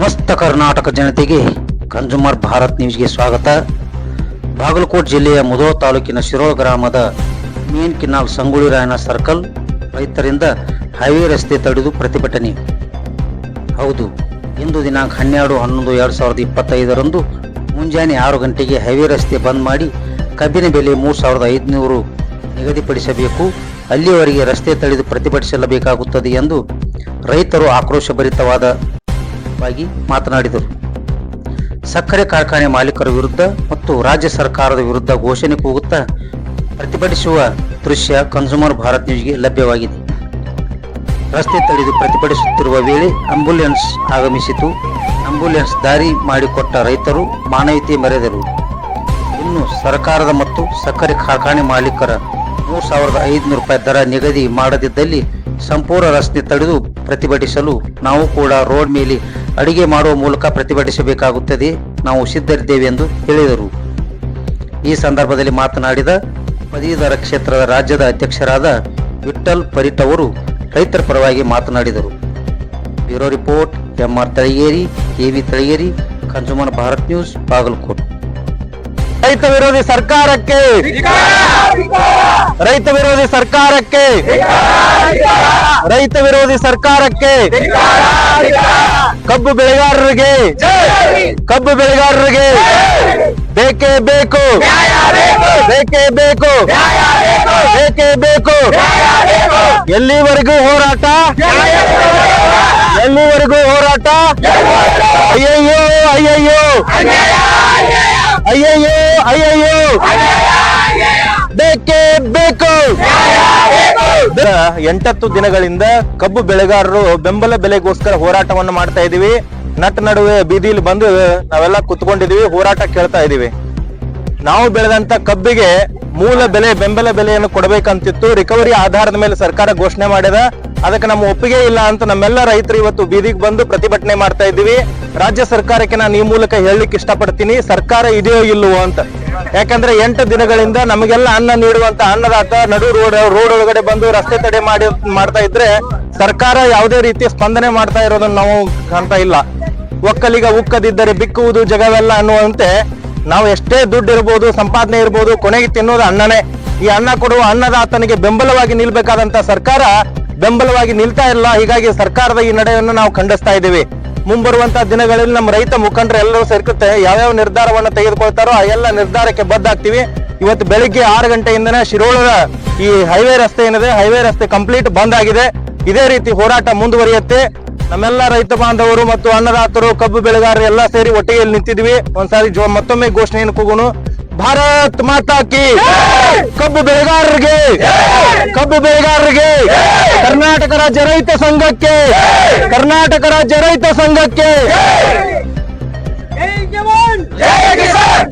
ಸಮಸ್ತ ಕರ್ನಾಟಕ ಜನತೆಗೆ ಕನ್ಸುಮರ್ ಭಾರತ್ ನ್ಯೂಸ್ಗೆ ಸ್ವಾಗತ. ಬಾಗಲಕೋಟೆ ಜಿಲ್ಲೆಯ ಮುಧೋ ತಾಲೂಕಿನ ಶಿರೋಳ ಗ್ರಾಮದ main canal Sangolli Rayanna circle ರೈತರಿಂದ ಹೈವೇ ರಸ್ತೆ ತಡೆದು ಪ್ರತಿಭಟನೆ. ಹೌದು, ಇಂದು ದಿನಾಂಕ ಹನ್ನೆರಡು, ಹನ್ನೊಂದು, ಎರಡು ಸಾವಿರದ ಇಪ್ಪತ್ತೈದರಂದು ಮುಂಜಾನೆ ಆರು ಗಂಟೆಗೆ ಹೈವೇ ರಸ್ತೆ ಬಂದ್ ಮಾಡಿ ಕಬ್ಬಿನ ಬೆಲೆ ಮೂರು ಸಾವಿರದ ಐದುನೂರು ನಿಗದಿಪಡಿಸಬೇಕು. ಅಲ್ಲಿಯವರೆಗೆ ರಸ್ತೆ ತಡೆದು ಪ್ರತಿಭಟಿಸಲೇಬೇಕಾಗುತ್ತದೆ ಎಂದು ರೈತರು ಆಕ್ರೋಶಭರಿತವಾದ ವಾಗಿ ಮಾತನಾಡಿದರು. ಸಕ್ಕರೆ ಕಾರ್ಖಾನೆ ಮಾಲೀಕರ ವಿರುದ್ಧ ಮತ್ತು ರಾಜ್ಯ ಸರ್ಕಾರದ ವಿರುದ್ಧ ಘೋಷಣೆ ಕೂಗುತ್ತಾ ಪ್ರತಿಭಟಿಸುವ ದೃಶ್ಯ ಕನ್ಸ್ಯೂಮರ್ ಭಾರತ್ ನ್ಯೂಸ್ಗೆ ಲಭ್ಯವಾಗಿದೆ. ರಸ್ತೆ ತಡೆದು ಪ್ರತಿಭಟಿಸುತ್ತಿರುವ ವೇಳೆ ಆಂಬ್ಯುಲೆನ್ಸ್ ಆಗಮಿಸಿತು. ಆಂಬ್ಯುಲೆನ್ಸ್ ದಾರಿ ಮಾಡಿಕೊಟ್ಟ ರೈತರು ಮಾನವೀಯತೆ ಮರೆದರು. ಇನ್ನು ಸರ್ಕಾರದ ಮತ್ತು ಸಕ್ಕರೆ ಕಾರ್ಖಾನೆ ಮಾಲೀಕರ ಮೂರು ಸಾವಿರದ ಐದುನೂರು ರೂಪಾಯಿ ದರ ನಿಗದಿ ಮಾಡದಿದ್ದಲ್ಲಿ ಸಂಪೂರ್ಣ ರಸ್ತೆ ತಡೆದು ಪ್ರತಿಭಟಿಸಲು ನಾವು ಕೂಡ ರೋಡ್ ಮೇಲೆ ಅಡಿಗೆ ಮಾಡುವ ಮೂಲಕ ಪ್ರತಿಭಟಿಸಬೇಕಾಗುತ್ತದೆ. ನಾವು ಸಿದ್ಧರಿದ್ದೇವೆ ಎಂದು ಹೇಳಿದರು. ಈ ಸಂದರ್ಭದಲ್ಲಿ ಮಾತನಾಡಿದ ಪದವೀಧರ ಕ್ಷೇತ್ರದ ರಾಜ್ಯದ ಅಧ್ಯಕ್ಷರಾದ ವಿಠಲ್ ಪರಿಟ್ ಅವರು ರೈತರ ಪರವಾಗಿ ಮಾತನಾಡಿದರು. Bureau report, MR Talageri KV Talageri consumer Bharat news, Bagalkote. ರೈತ ವಿರೋಧಿ ಸರ್ಕಾರಕ್ಕೆ ರೈತ ವಿರೋಧಿ ಸರ್ಕಾರಕ್ಕೆ ರೈತ ವಿರೋಧಿ ಸರ್ಕಾರಕ್ಕೆ ಕಬ್ಬು ಬೆಳೆಗಾರರಿಗೆ ಕಬ್ಬು ಬೆಳೆಗಾರರಿಗೆ ಬೇಕೇ ಬೇಕು ಬೇಕೇ ಬೇಕು ಬೇಕೇ ಬೇಕು ಎಲ್ಲಿವರೆಗೂ ಹೋರಾಟ ಎಲ್ಲಿವರೆಗೂ ಹೋರಾಟ ಅಯ್ಯಯ್ಯೋ ಅಯ್ಯಯ್ಯೋ ಅಯ್ಯಯ್ಯೋ ಅಯ್ಯಯ್ಯೋ ಬೇಕೇ ಬೇಕು ಎಂಟತ್ತು ದಿನಗಳಿಂದ ಕಬ್ಬು ಬೆಳೆಗಾರರು ಬೆಂಬಲ ಬೆಲೆಗೋಸ್ಕರ ಹೋರಾಟವನ್ನು ಮಾಡ್ತಾ ಇದೀವಿ. ನಟ್ ನಡುವೆ ಬೀದಿಲಿ ಬಂದು ನಾವೆಲ್ಲ ಕುತ್ಕೊಂಡಿದೀವಿ, ಹೋರಾಟ ಕೇಳ್ತಾ ಇದೀವಿ. ನಾವು ಬೆಳೆದಂತ ಕಬ್ಬಿಗೆ ಮೂಲ ಬೆಲೆ, ಬೆಂಬಲ ಬೆಲೆಯನ್ನು ಕೊಡಬೇಕಂತಿತ್ತು. ರಿಕವರಿ ಆಧಾರದ ಮೇಲೆ ಸರ್ಕಾರ ಘೋಷಣೆ ಮಾಡಿದ. ಅದಕ್ಕೆ ನಮ್ಮ ಒಪ್ಪಿಗೆ ಇಲ್ಲ ಅಂತ ನಮ್ಮೆಲ್ಲ ರೈತರು ಇವತ್ತು ಬೀದಿಗೆ ಬಂದು ಪ್ರತಿಭಟನೆ ಮಾಡ್ತಾ ಇದ್ದೀವಿ ರಾಜ್ಯ ಸರ್ಕಾರಕ್ಕೆ ನಾನು ಈ ಮೂಲಕ ಹೇಳಲಿಕ್ಕೆ ಇಷ್ಟಪಡ್ತೀನಿ. ಸರ್ಕಾರ ಇದೆಯೋ ಇಲ್ಲವೋ ಅಂತ. ಯಾಕಂದ್ರೆ ಎಂಟು ದಿನಗಳಿಂದ ನಮಗೆಲ್ಲ ಅನ್ನ ನೀಡುವಂತ ಅನ್ನದಾತ ನಡು ರೋಡ್ ರೋಡ್ ಒಳಗಡೆ ಬಂದು ರಸ್ತೆ ತಡೆ ಮಾಡಿ, ಮಾಡ್ತಾ ಇದ್ರೆ ಸರ್ಕಾರ ಯಾವುದೇ ರೀತಿಯ ಸ್ಪಂದನೆ ಮಾಡ್ತಾ ಇರೋದನ್ನ ನಾವು ಕಾಣ್ತಾ ಇಲ್ಲ. ಒಕ್ಕಲಿಗ ಉಕ್ಕದಿದ್ದರೆ ಬಿಕ್ಕುವುದು ಜಗವೆಲ್ಲ ಅನ್ನುವಂತೆ ನಾವು ಎಷ್ಟೇ ದುಡ್ಡು ಇರ್ಬೋದು, ಸಂಪಾದನೆ ಇರ್ಬೋದು, ಕೊನೆಗೆ ತಿನ್ನೋದು ಅನ್ನನೇ. ಈ ಅನ್ನ ಕೊಡುವ ಅನ್ನದಾತನಿಗೆ ಬೆಂಬಲವಾಗಿ ನಿಲ್ಬೇಕಾದಂತ ಸರ್ಕಾರ ಬೆಂಬಲವಾಗಿ ನಿಲ್ತಾ ಇಲ್ಲ. ಹೀಗಾಗಿ ಸರ್ಕಾರದ ಈ ನಡೆಯನ್ನು ನಾವು ಖಂಡಿಸ್ತಾ ಇದ್ದೀವಿ. ಮುಂಬರುವಂತ ದಿನಗಳಲ್ಲಿ ನಮ್ಮ ರೈತ ಮುಖಂಡರು ಎಲ್ಲರೂ ಸೇರ್ಕುತ್ತೆ. ಯಾವ್ಯಾವ ನಿರ್ಧಾರವನ್ನು ತೆಗೆದುಕೊಳ್ತಾರೋ ಆ ಎಲ್ಲ ನಿರ್ಧಾರಕ್ಕೆ ಬದ್ದಾಗ್ತೀವಿ ಇವತ್ತು ಬೆಳಿಗ್ಗೆ ಆರು ಗಂಟೆಯಿಂದನೇ ಶಿರೋಳದ ಈ ಹೈವೇ ರಸ್ತೆ ಏನಿದೆ, ಹೈವೇ ರಸ್ತೆ ಕಂಪ್ಲೀಟ್ ಬಂದ್ ಆಗಿದೆ. ಇದೇ ರೀತಿ ಹೋರಾಟ ಮುಂದುವರಿಯುತ್ತೆ. ನಮ್ಮೆಲ್ಲ ರೈತ ಬಾಂಧವರು ಮತ್ತು ಅನ್ನದಾತರು, ಕಬ್ಬು ಬೆಳೆಗಾರರು ಎಲ್ಲ ಸೇರಿ ಒಟ್ಟಿಗೆ ನಿಂತಿದ್ವಿ. ಒಂದ್ಸಾರಿ ಮತ್ತೊಮ್ಮೆ ಘೋಷಣೆಯನ್ನು ಕೂಗುನು ಭಾರತ್ ಮಾತಾ ಕಿ ಕಬ್ಬು ಬೆಳೆಗಾರರಿಗೆ ಕಬ್ಬು ಬೆಳೆಗಾರರಿಗೆ ಕರ್ನಾಟಕ ರಾಜ್ಯ ರೈತ ಸಂಘಕ್ಕೆ ಕರ್ನಾಟಕ ರಾಜ್ಯ ರೈತ ಸಂಘಕ್ಕೆ ಜೈ ಜವಾನ್ ಜೈ ಕಿಸಾನ್